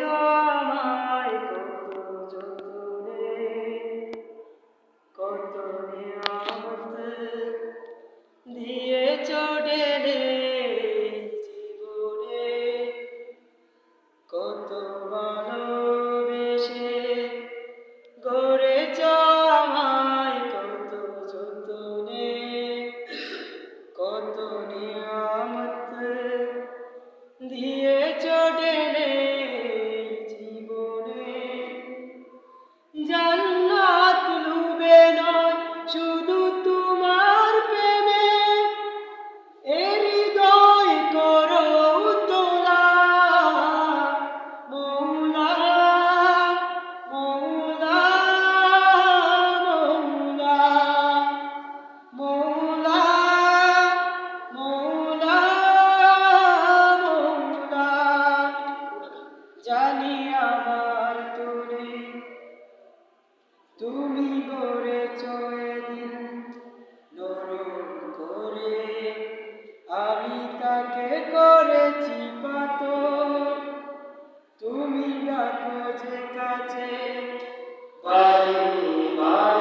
Señor. তুমি গড়েছ দিন, নরম করে। আমি তাকে করেছি পাত তুমি ডাকো যে কাছে, বাড়ি বাড়ি।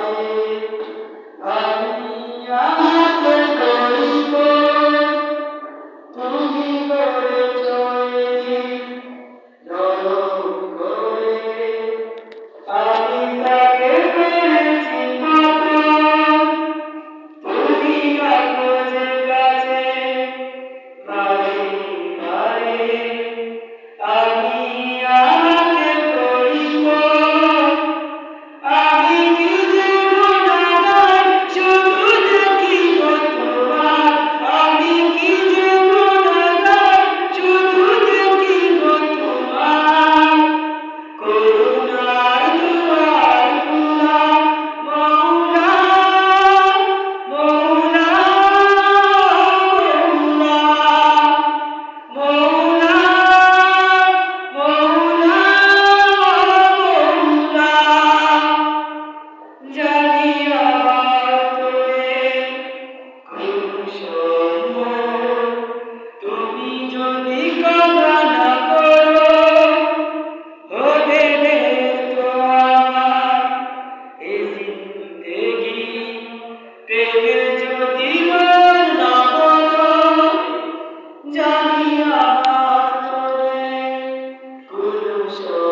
জানি আমার কোন সব